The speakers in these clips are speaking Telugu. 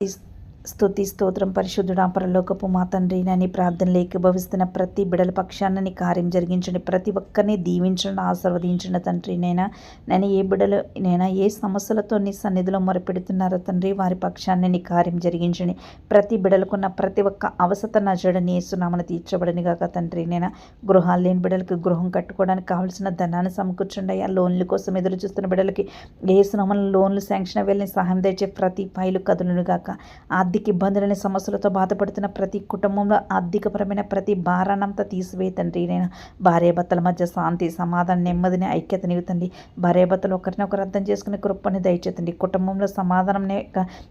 is స్థుతి స్తోత్రం పరిశుద్ధుడా పరలోకపు మా తండ్రి నని ప్రార్థనలు ఏకీభవిస్తున్న ప్రతి బిడల పక్షాన్ని కార్యం జరిగించండి. ప్రతి ఒక్కరిని దీవించండి ఆశీర్వదించండి తండ్రి. నైనా నేను ఏ బిడలు నైనా ఏ సమస్యలతో నీ సన్నిధిలో మొరపెడుతున్నారో తండ్రి? వారి పక్షాన్ని నీ కార్యం జరిగించండి. ప్రతి బిడలకున్న ప్రతి ఒక్క అవసత నజడని సునామను తీర్చబడని కాక తండ్రి. నేను గృహాలు లేని బిడలకు గృహం కట్టుకోవడానికి కావాల్సిన ధనాన్ని సమకూర్చండి అయ్యా. లోన్ల కోసం ఎదురు చూస్తున్న బిడలకి ఏసునామని లోన్లు శాంక్షన్ అవ్వాలని సహాయం తెచ్చే ప్రతి పైలు కదులను గాక. ఆర్థిక ఆర్థిక ఇబ్బందులని సమస్యలతో బాధపడుతున్న ప్రతి కుటుంబంలో ఆర్థికపరమైన ప్రతి భారానంతా తీసివేయ తండ్రి. నేను భార్యాభర్తల మధ్య శాంతి సమాధానం నెమ్మదిని ఐక్యతని తండ్రి. భార్యాభర్తలు ఒకరినొకరు అర్థం చేసుకునే కృపని దయచేతండి కుటుంబంలో సమాధానం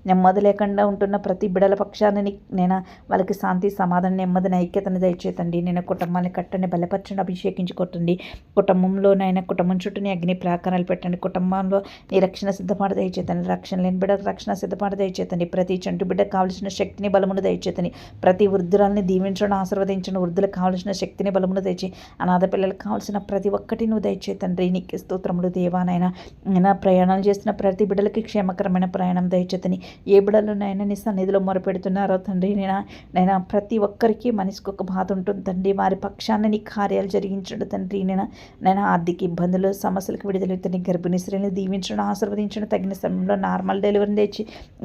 నెమ్మది లేకుండా ఉంటున్న ప్రతి బిడల పక్షాన్ని నేను వాళ్ళకి శాంతి సమాధానం నెమ్మదిని ఐక్యతని దయచేతండి నేను కుటుంబాన్ని కట్టండి బలపరచండి అభిషేకించి కొట్టండి నాయన కుటుంబం చుట్టూని అగ్ని ప్రాకారాలు పెట్టండి. కుటుంబంలో నీ రక్షణ సిద్ధపాటు దయచేతండి రక్షణ లేని బిడ్డకు రక్షణ సిద్ధపాటు దయచేతండి ప్రతి చంటు బిడ్డ కావలసిన శక్తిని బలమును దయచేతని. ప్రతి వృద్ధురాల్ని దీవించడం ఆశీర్వదించిన వృద్ధులకు కావలసిన శక్తిని బలమును దయచి అనాథ పిల్లలకు కావలసిన ప్రతి ఒక్కటి నువ్వు దయచేతండ్రి నీకు స్తోత్రములు దేవానైనా నేను ప్రయాణాలు చేస్తున్న ప్రతి బిడ్డలకి క్షేమకరమైన ప్రయాణం దయచేతని. ఏ బిడ్డలునైనా నీ సన్నిధిలో మొరపెడుతున్నారో తండ్రి నేను? నేను? ప్రతి ఒక్కరికి మనిషికి ఒక బాధ ఉంటుంది తండ్రి. వారి పక్షాన్ని నీ కార్యాలు జరిగించడం తండ్రి నేను? నేను? ఆర్థిక ఇబ్బందులు సమస్యలకు విడుదల తండ్రి గర్భిణీ స్త్రీని దీవించడం ఆశీర్వదించడం తగిన సమయంలో నార్మల్ డెలివరీ తెచ్చి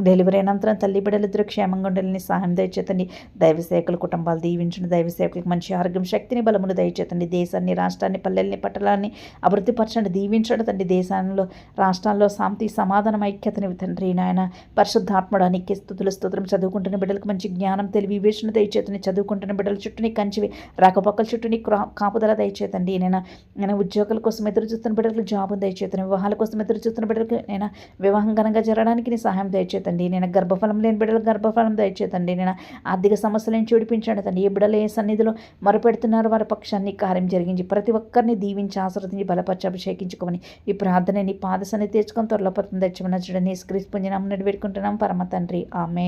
డెలివరీ అయినంతరం తల్లి బిడ్డలు అందరూ క్షేమంగా ఉండాలని సహాయం దయచేతండి. దైవసేకుల కుటుంబాలు దీవించండి. దైవసేకులకు మంచి ఆరోగ్యం శక్తిని బలమును దయచేతండి. దేశాన్ని రాష్ట్రాన్ని పల్లెల్ని పట్టణాన్ని అభివృద్ధిపరచండి. దీవించండి తండ్రి. దేశంలో రాష్ట్రాల్లో శాంతి సమాధానం ఐక్యతని తండ్రి నాయన. పరిశుద్ధాత్మడానికి స్థుతులు స్తోత్రం చదువుకుంటున్న బిడ్డలకు మంచి జ్ఞానం తెలివి వివేచన దయచేతని చదువుకుంటున్న బిడ్డల చుట్టూని కంచివి రాకపోకల చుట్టూని కాపుదల దయచేతండి నేను నేను ఉద్యోగాల కోసం ఎదురు చూస్తున్న బిడ్డలకు జాబ్ దయచేతని వివాహాల కోసం ఎదురు చూస్తున్న బిడ్డలకు నేను వివాహం ఘనంగా జరగడానికి నీ సహాయం దయచేతండి. నేను గర్భఫలం లేని బిడ్డలకు గర్భఫలం దయచేతండి. నేను ఆర్థిక సమస్యలను చూడిపించండి తండ్రి. ఏ బిడ్డలు ఏ సన్నిధిలో మొరపెడుతున్నారు. వారి పక్షాన్ని కార్యం జరిగించి ప్రతి ఒక్కరిని దీవించి ఆశ్రదించి బలపరిచి అభిషేకించుకోమని ఈ ప్రార్థన నీ పాద సన్ని తెచ్చుకొని త్వరలో పడుతుంది తెచ్చమని చూడండి స్క్రీస్ పుంజనామని వేడుకుంటున్నాం పరమ తండ్రి. ఆమె